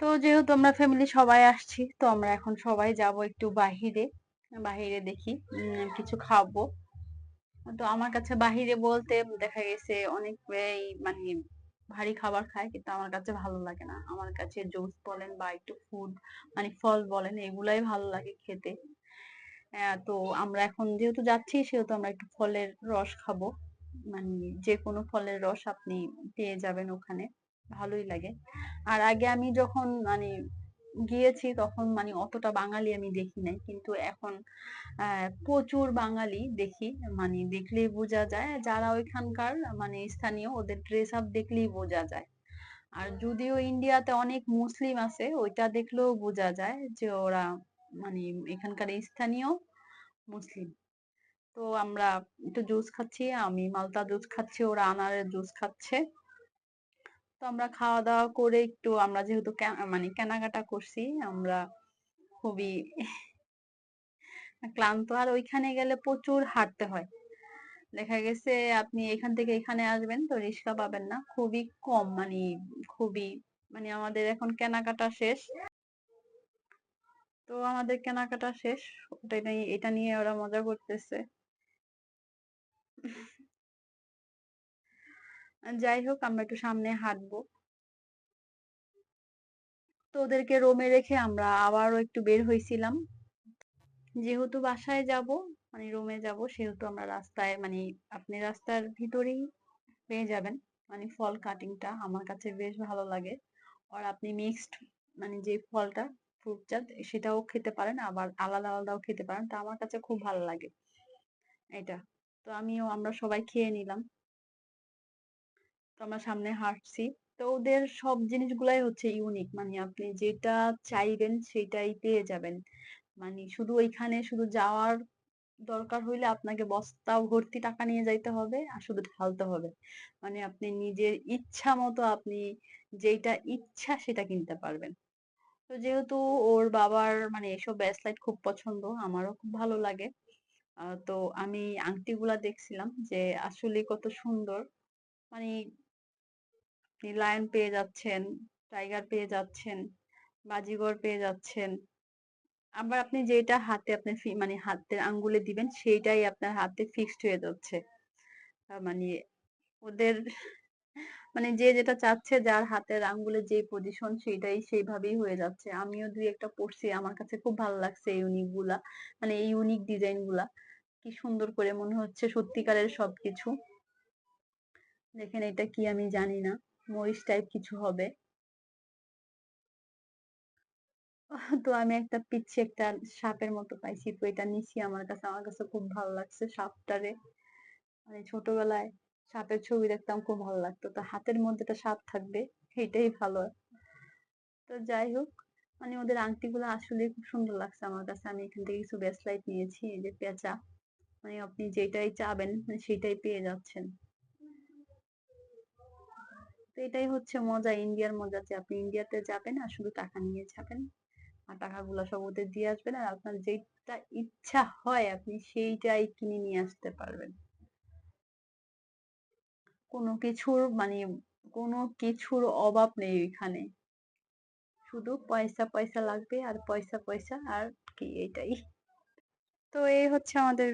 তো যেহেতু আমরা ফ্যামিলি সবাই আসছি, তো আমরা এখন সবাই যাব একটু বাহিরে বাহিরে দেখি কিছু খাব। তো আমার কাছে বাহিরে বলতে দেখা গেছে অনেক মানে ভারী খাবার খায়, কিন্তু আমার কাছে ভালো লাগে না। আমার কাছে জুস বলেন বা একটু ফুড মানে ফল বলেন, এগুলাই ভালো লাগে খেতে। তো আমরা এখন যেহেতু যাচ্ছি, সেহেতু আমরা একটু ফলের রস খাব। মানে যে কোনো ফলের রস আপনি পেয়ে যাবেন ওখানে। ভালোই লাগে। আর আগে আমি যখন মানে গিয়েছি তখন মানে অতটা বাঙালি আমি দেখি নাই। কিন্তু এখন প্রচুর বাঙালি দেখি। মানে দেখলেই বোঝা যায়, যারা ওইখানকার মানে স্থানীয়, ওদের ড্রেস আপ দেখলেই বোঝা যায়। আর যদিও ইন্ডিয়াতে অনেক মুসলিম আছে, ওইটা দেখলেও বোঝা যায় যে ওরা মানে এখানকার স্থানীয় মুসলিম। তো আমরা একটু জুস খাচ্ছি, আমি মালটা জুস খাচ্ছি, ওরা আনারের জুস খাচ্ছে। তো আমরা খাওয়া দাওয়া করে একটু আমরা যেহেতু মানে কেনাকাটা করছি, আমরা খুবই ক্লান্ত। আর ওইখানে গেলে প্রচুর হাঁটতে হয়। দেখা গেছে আপনি এখান থেকে এখানে আসবেন তো রিক্সা পাবেন না। খুবই কম মানে খুবই মানে আমাদের এখন কেনাকাটা শেষ। তো আমাদের কেনাকাটা শেষ। ওটা এটা নিয়ে ওরা মজা করতেছে। যাই হোক, আমরা একটু সামনে হাঁটবো। তো ওদেরকে রোমে রেখে আমরা আবারও একটু বের হয়েছিলাম যেহেতু বাসায় যাব মানে রোমে যাব, সেহেতু আমরা রাস্তায় মানে আপনি রাস্তার ভিতরেই পেয়ে যাবেন। মানে ফল কাটিংটা আমার কাছে বেশ ভালো লাগে। আর আপনি মিক্সড মানে যে ফলটা ফ্রুট জাত, সেটাও খেতে পারেন, আবার আলাদা আলাদাও খেতে পারেন। তা আমার কাছে খুব ভালো লাগে। এটা তো আমিও, আমরা সবাই খেয়ে নিলাম। তো আমরা সামনে হাঁটছি। তো ওদের সব জিনিসগুলাই হচ্ছে ইউনিক মানে আপনি যেটা চাইবেন সেটাই পেয়ে যাবেন। মানে শুধু ওইখানে শুধু যাওয়ার দরকার হইলে আপনাকে বস্তা ভর্তি টাকা নিয়ে যাইতে হবে আর শুধু ঢালতে হবে। মানে আপনি নিজের ইচ্ছা মতো আপনি যেটা ইচ্ছা সেটা কিনতে পারবেন। তো যেহেতু ওর বাবার মানে এসব ব্যাসলাইট খুব পছন্দ, আমারও খুব ভালো লাগে। তো আমি আংটিগুলা দেখছিলাম যে আসলে কত সুন্দর। মানে আপনি লায়ন পেয়ে যাচ্ছেন টাইগার পেয়ে যাচ্ছেন, বাজিগর পেয়ে যাচ্ছেন। আবার আপনি যেটা হাতে আপনি মানে হাতের আঙ্গুলে দিবেন, সেইটাই আপনার হাতে ফিক্সড হয়ে যাচ্ছে। মানে ওদের মানে যে যেটা চাচ্ছে, যার হাতের আঙ্গুলে যে পজিশন সেটাই সেইভাবেই হয়ে যাচ্ছে। আমিও দুই একটা পড়ছি, আমার কাছে খুব ভালো লাগছে এই ইউনিকগুলা মানে এই ইউনিক ডিজাইনগুলা কি সুন্দর করে মনে হচ্ছে সত্যিকারের সবকিছু। দেখেন এটা কি আমি জানি না। মরিচ টাইপ কিছু হবে। তো আমি একটা পিচ্ছি একটা সাপের মতো পাইছি। তো এটা নিছি আমার কাছে। আমার কাছে খুব ভালো লাগছে সাপটারে। মানে ছোটবেলায় সাপের ছবি দেখতাম, খুব ভালো লাগতো। তো হাতের মধ্যে একটা সাপ থাকবে এটাই ভালো। তো যাই হোক মানে ওদের আংটিগুলো আসলে খুব সুন্দর লাগছে আমার কাছে। আমি এখান থেকে কিছু ব্রেসলাইট নিয়েছি, এই যে পেঁচা। মানে আপনি যেটাই চাবেন মানে সেটাই পেয়ে যাচ্ছেন। তো এটাই হচ্ছে মজা, ইন্ডিয়ার মজা যে আপনি ইন্ডিয়াতে যাবেন আর শুধু টাকা নিয়ে যাবেন। আর টাকাগুলো সব ওদের দিয়ে আসবেন আর আপনার যেটা ইচ্ছা হয় আপনি সেইটাই কিনে নিয়ে আসতে পারবেন। কোনো কিছুর মানে কোনো কিছুর অভাব নেই এখানে। শুধু পয়সা পয়সা লাগবে আর পয়সা পয়সা আর কি এটাই। তো এই হচ্ছে আমাদের